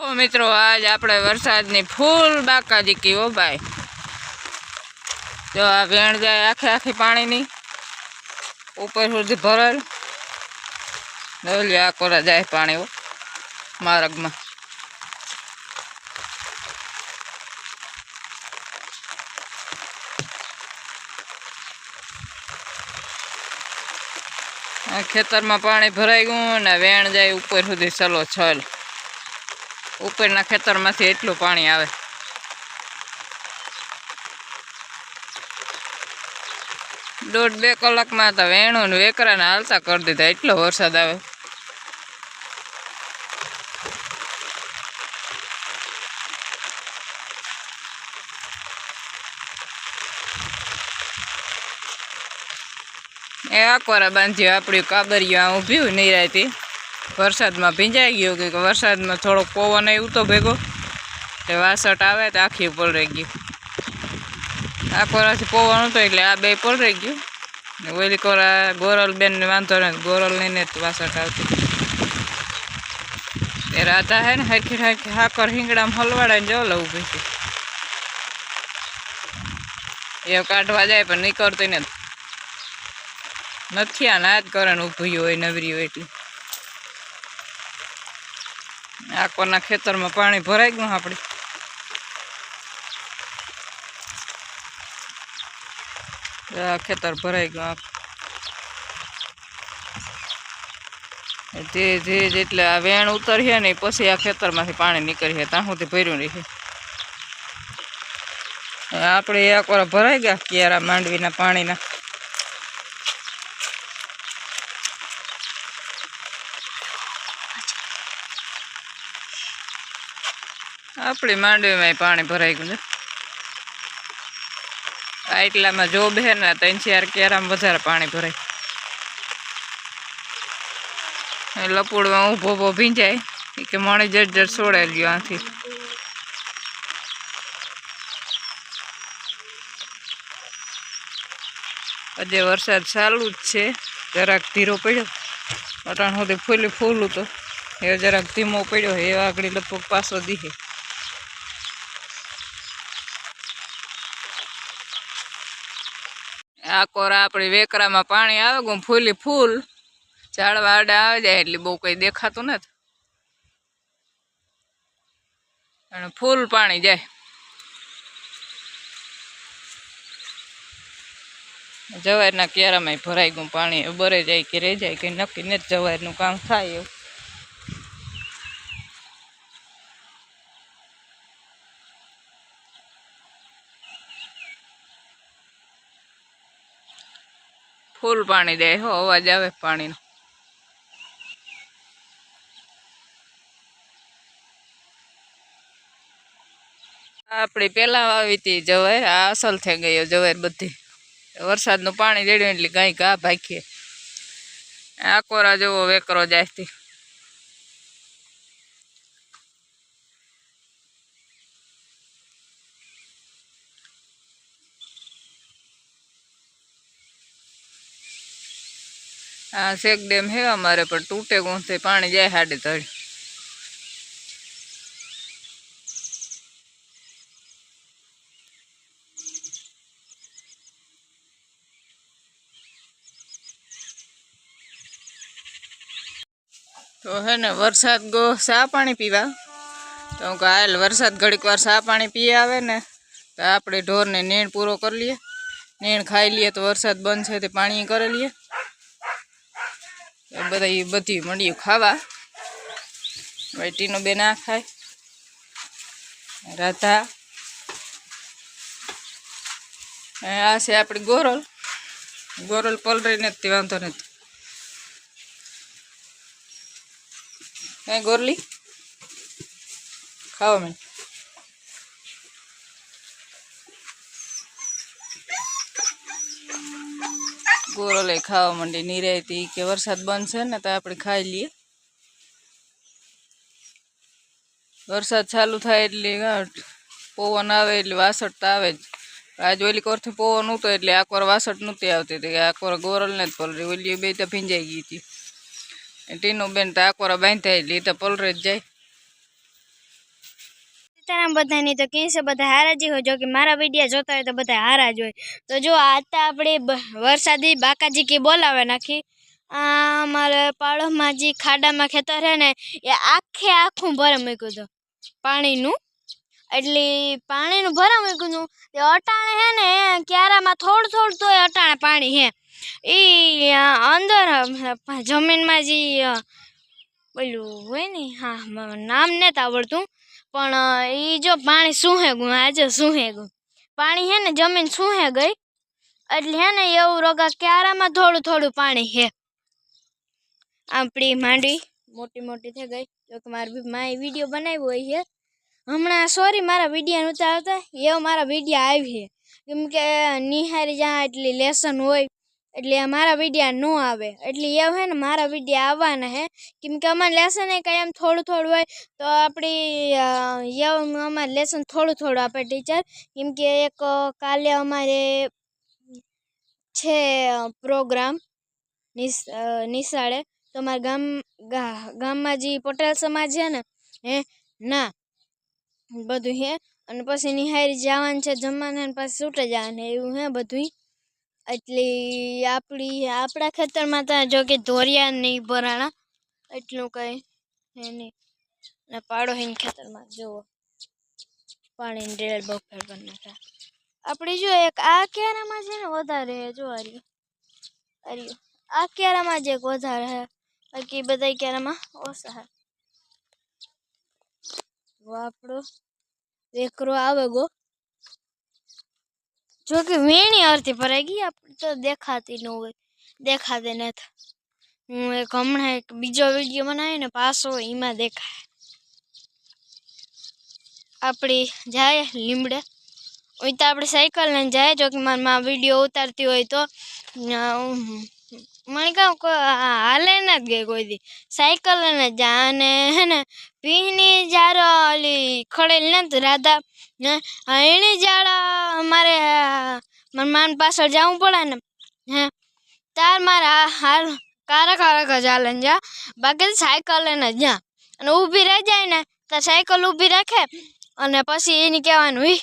ઓ મિત્રો, આજ આપણે વરસાદની ફૂલ બાકાજી ઓ ભાઈ. જો આ વેણ જાય આખે આખી પાણીની, ઉપર સુધી ભરેલ. આ કોરા જાય પાણી માર્ગમાં. ખેતરમાં પાણી ભરાઈ ગયું ને વેણ જાય ઉપર સુધી ચલો છલ. ઉપરના ખેતરમાંથી એટલું પાણી આવે. દોઢ બે કલાકમાં તો વેણું ને વેકરાને હાલતા કરી દીધા, એટલો વરસાદ આવે. એ આકોરા બાંધ્યો, આપણી કાબરિયું આ ઊભી નિરાયતી. વરસાદમાં ભીંજાઈ ગયો કે વરસાદમાં થોડોક પવન આવ્યો તો ભેગો. તે વાસટ આવે તો આખી પલરે ગયું આ કોરાથી પવન હતો એટલે આ બે પર ગયું. ને ઓલી કોરા ગોરલ બેન ને વાંધો નથી ગોરલ લઈને જ વાસટ આવતી. એ રાતા હે ને હરખી હરખી હાકર હિંગડામાં હલવાડાને જવા લઉં પછી એ કાઢવા જાય પણ નીકળતી નથી. નથી આ ના જ કરે ને ઊભી હોય નવરી હોય એટલી. આકોરના ખેતરમાં પાણી ભરાઈ ગયું આપણે ખેતર ભરાઈ ગયું ધીરે ધીરે જેટલે આ વેણ ઉતરીએ ને પછી આ ખેતરમાંથી પાણી નીકળીએ, ત્યાં સુધી ભર્યું રહે આપણે એક વાર ભરાઈ ગયા ક્યારા માંડવીના પાણીના. આપણી માંડવીમાં પાણી ભરાઈ ગયું છે આ એટલામાં જો બે ને ત્રણ ચાર કેરામ વધારે પાણી ભરાય. લપુડમાં ઊભો ઊભો ભીંજાય. કે મણી જડ જડ છોડે ગયો આથી. આજે વરસાદ ચાલુ જ છે. જરાક ધીરો પડ્યો. અટાણ સુધી ફૂલી ફૂલું તો. એ જરાક ધીમો પડ્યો. એ આગળ લગભગ પાછો દીહે આ કોરા આપણી વેકરામાં પાણી આવે ગયું ફૂલી ફૂલ ઝાડવા આડા આવે જાય એટલે બહુ કંઈ દેખાતું નથી. અને ફૂલ પાણી જાય. જવારના કેરામાં ભરાઈ ગયું પાણી બરે જાય કે રહી જાય કે નક્કી નથી જવારનું કામ થાય એવું. ફૂલ પાણી દે, હો, અવાજ આવે પાણીનો. આપણી પેલા વાવી હતી જવાય આ અસલ થઈ ગયો જવાય બધી. વરસાદનું પાણી રેડ્યું એટલે ગાય ઘા ભાખીએ આ કોરા જેવો વેકરો જાય હા શેક ડેમ હે અમારે, પણ તૂટે ગુંથે પાણી જાય હાડે તળી તો હે ને, વરસાદ ગો સા પાણી પીવા? તો કહું વરસાદ ઘડીક વાર સા પાણી પી આવે ને, તો આપણે ઢોરને નીણ પૂરો કરી લઈએ. નીણ ખાઈ લઈએ તો વરસાદ બંધ છે તે પાણી કરી લઈએ. બધા બધી મળ્યું ખાવા. વૈટીનું બે ના ખાય. રાધા. આ છે આપણી ગોરલ. ગોરલ પલરી નથી વાંધો નથી. કઈ ગોરલી? ખાવા મેં ગોરલે ખાવા માંડી. નિરાયતી કે વરસાદ છે ને તો આપણે ખાઈ લઈએ. વરસાદ ચાલુ થાય એટલે પવન આવે એટલે વાસટ તો આવે જ. આજ ઓલી કોરથી પવન ઉતો એટલે આકવાર વાસટ નહોતી આવતી હતી. આકવાર ગોરલને જ પલરી. ઓલી બે તો ભીંજાઈ ગઈ હતી. ટીનું બેન તો આકવારા બાંધતા એટલે એ તો પલરે જ જાય. સીતારામ બધાની તો કહે છે બધા હારા જ હોય. જો કે મારા વિડીયા જોતા હોય તો બધા હારા જ હોય. તો જો આતા આપણે વરસાદી બાકાજી કે બોલાવે નાખી. આ અમારે પાડોમાં જે ખાડામાં ખેતર છે ને, એ આખે આખું ભરે મૂક્યું હતું. પાણીનું. એટલે પાણીનું ભરા મૂક્યું હતું. તે અટાણે હે ને, ક્યારામાં થોડું થોડું તોય અટાણે પાણી હે એ અંદર, જમીનમાં જે પેલું હોય ને, હા, નામ નથી આવડતું. પણ એ જો પાણી સૂહે ગયું આજે સૂહે ગયું પાણી હે ને, જમીન સૂહે ગઈ. એટલે હે ને, એવું રોગા ક્યારામાં થોડું થોડું પાણી હે. આપણી માંડવી મોટી મોટી થઈ ગઈ. જો કે મારી માએ વીડિયો બનાવ્યો હોય છે હમણાં સોરી મારા વીડિયો નહોતા આવતા. એવો મારા વીડિયો આવી છે કેમ કે, નિહારી જ્યાં એટલી લેસન હોય એટલે મારા વિડીયા ન આવે. એટલે એવું હે ને મારા વિડીયા આવવાના હે. કેમ કે અમારે લેસન એ કાંઈ એમ થોડું થોડું હોય તો આપણી એવું અમારે લેસન થોડું થોડું આપે ટીચર કેમ કે એક કાલે અમારે છે પ્રોગ્રામ નિશાળે. તો અમારા ગામ ગામમાં જે પટેલ સમાજ છે ને, હે, ના, બધું હે. અને પછી નિહારી જવાનું છે જમવાના અને પછી છૂટે જવાનું એવું હે બધું એટલે આપણી આપણા ખેતરમાં તો જો કે ધોરિયા નહીં ભરાણા, એટલું કંઈ હે નહીં. ને પાડો હિન ખેતરમાં, જુઓ. પાણીની ડેલ બહુ ફેર કરી નાખ્યા આપણે જો એક, આ કેરામાં છે ને વધારે હે, જો આર્યું આર્યું આ કેરામાં જ એક વધારે હે. બાકી બધા કેરામાં ઓછા હે. તો આપણો વેકરો આવે ગો. જો કે વીણી અડધી ભરાઈ ગઈ આપણે તો દેખાતી ન હોય. દેખાતી નથી. હું એક હમણાં એક બીજો વીડિયો બનાવ્યો ને પાછો એમાં દેખાય. આપણી જાય લીમડે. હોય તો આપણે સાયકલ લઈને જાય જો કે મારા વીડિયો ઉતારતી હોય તો અ, મને કામ હાલે ન જ ગઈ કોઈ દી. સાયકલ લઈને જ અને હે ને ભીની જાર ઓલી ખડેલ ને રાધા, ને એની જાડો મારે મારા માન પાછળ જવું પડે ને, હે. તાર મારા આ, હાલ કારે કારા જ હાલે ને જા. બાકી સાયકલ લઈને જ અને ઊભી રહી જાય ને, તો સાયકલ ઊભી રાખે, અને પછી એને કહેવાનું હિ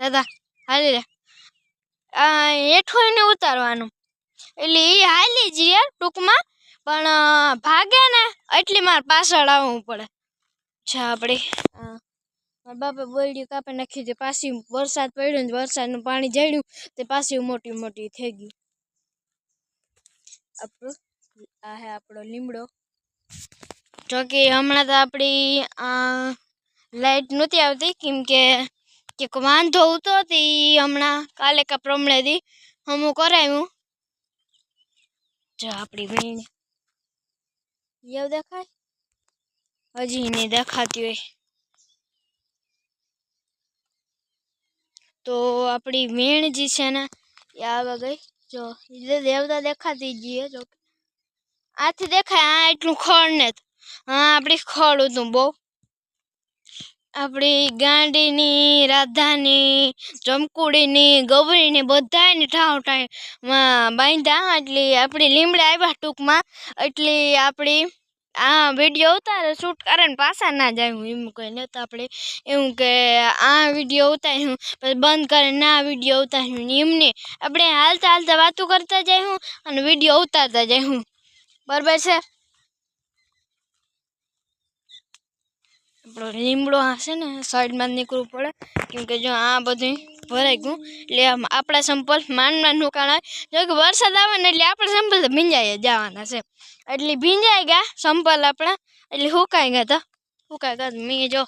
દાદા હાલી રે હેઠું એને ઉતારવાનું. એટલે એ હાલી જ યાર ટૂંકમાં. પણ ભાગે ને એટલી મારે પાછળ આવવું પડે. છે આપણે મારા બાપે બોલડી કાપી નાખી તે પાછી વરસાદ પડ્યો ને વરસાદનું પાણી જડ્યું તે પાછી મોટી મોટી થઈ ગઈ આપણું, આ હે આપણો લીમડો. જો કે હમણાં તો આપણી આ લાઈટ નહોતી આવતી કેમ કે કે વાંધો હતો તે હમણાં કાલે કા પ્રમણે દી હમું કરાવ્યું જો આપણી વીણ એવું દેખાય? હજી ને દેખાતી હોય. તો આપણી વીણ જે છે ને, એ આવે ગઈ. જો, એ દેવતા દેખાતી જઈએ જો આથી દેખાય, આ એટલું ખડ ને હા આપણી ખડ હતું બહુ. આપણી ગાંડીની, રાધાની ચમકુડીની ગૌરીની બધાની ઠાવ ઠાઈમાં બાંધ્યા એટલે આપણી લીમડા આવ્યા ટૂંકમાં. એટલે આપણી આ વીડિયો ઉતારે શૂટ કરે ને પાછા ના જાય હું એમ કંઈ. તો આપણે એવું કે આ વીડિયો ઉતાર્યું પછી બંધ કરીને ના વીડિયો ઉતાર્યું એમને આપણે હાલતા હાલતા વાતો કરતા જાય હું અને વીડિયો ઉતારતા જાય હું બરાબર છે? લીમડો હશે ને, સાઈડમાં નીકળવું પડે. કેમકે જો આ બધું ભરાઈ ગયું, એટલે આપણા સંપલ માંડમાં નુકાણા જો કે વરસાદ આવે ને એટલે આપણે સંપલ તો ભીંજાઈ જવાના છે. એટલે ભીંજાઈ ગયા સંપલ આપણા, એટલે સુકાઈ ગયા તો. સુકાઈ ગયા મેં જો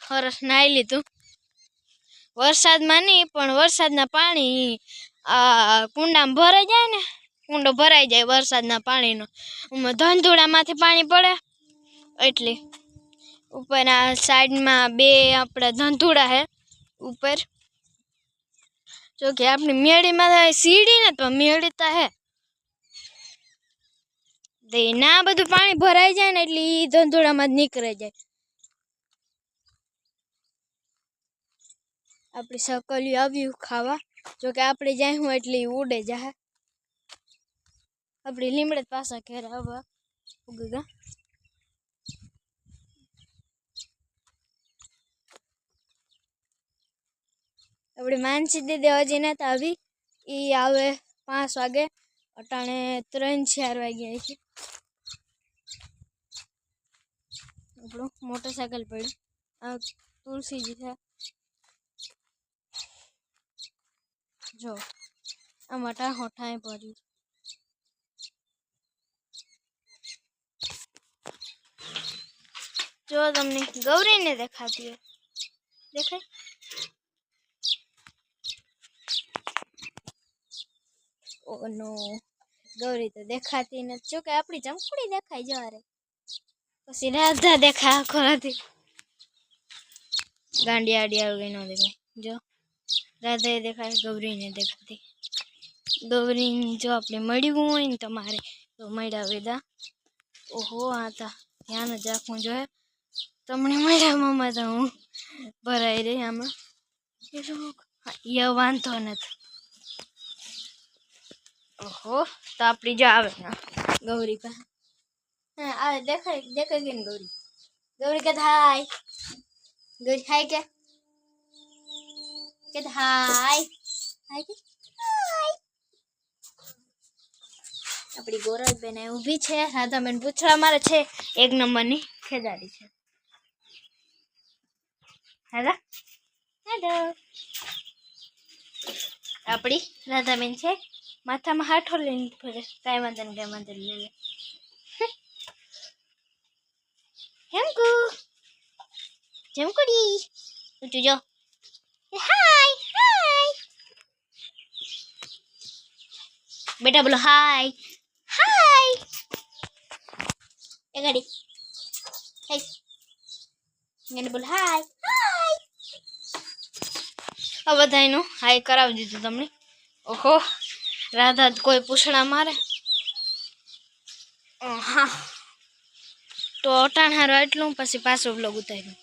સરસ નાહી લીધું. વરસાદમાં નહીં પણ વરસાદના પાણી, આ કુંડામાં ભરાઈ જાય ને, કુંડો ભરાઈ જાય વરસાદના પાણીનો. ધંધુડામાંથી પાણી પડે, એટલે ઉપર આ સાઈડમાં બે આપણા ધંધુડા હે, ઉપર. જો કે આપણી મેળીમાં તો સીડી ને તો મેળી તો હે. તો ઈ ના બધું પાણી ભરાઈ જાય ને એટલે એ ધંધુડામાં જ નીકળે જાય. આપણી સકલિયું આવ્યું ખાવા. જો કે આપણે જાય હું એટલે ઈ ઉડે જાય આપણી લીમડે જ પાછા ઘેર આવવા. ઉગી આપણી માનસી દીદી હજી નતા આવી. એ આવે પાંચ વાગે, અટાણે ત્રણ ચાર વાગ્યા છે આપણું મોટરસાયકલ પડ્યું. આ તુલસીજી છે. જો, આ મોટા હોઠાએ પડ્યું જો તમને ગૌરીને દેખાતી હોય. દેખાય? ઓ નો ગૌરી તો દેખાતી નથી. જો કે આપણી ચમકડી દેખાય જવારે પછી રાધા દેખાય આખો નથી ગાંડી આડિયા આવી ન દેખાય. જો રાધા દેખાય, ગૌરીને દેખાતી. ગૌરીને જો આપણે મળ્યું હોય ને તમારે, તો મળ્યા વેદા. ઓહો, આ તા ધ્યાન જ રાખવું જોઈએ. તમને મળ્યા મમ્મા તો હું ભરાઈ રહી આમાં. એ વાંધો નથી. ઓહો, તો આપણી જો આવે. ગૌરી પાસે. હા આવે દેખાય દેખાય ગઈ ને ગૌરી? ગૌરી કે હાય. ગૌરી હાય કે? કે હાય. હાય કે? હાય. આપણી ગોરલબેન અહીં ઊભી છે. રાધાબેન પૂછડા મારે છે. એક નંબરની ખેદારી છે. રાધા હેલો. આપણી રાધાબેન છે. માથામાં હાથો લઈને ફરે કાંઈ વાંધો ને કાંઈ વાંધો લઈ લે હેમકુ જેમકુડી ઊંચું જો હાય હાય બેટા બોલો હાય હાય એ ગાડી હાય એને બોલો હાય હાય આ બધાયનું હાય કરાવી દીધું તમને ઓહો રાધા કોઈ પૂછડા મારે? હા. તો અટાણ હારો એટલું પછી પાછો બ્લોગ ઉતાર્યું.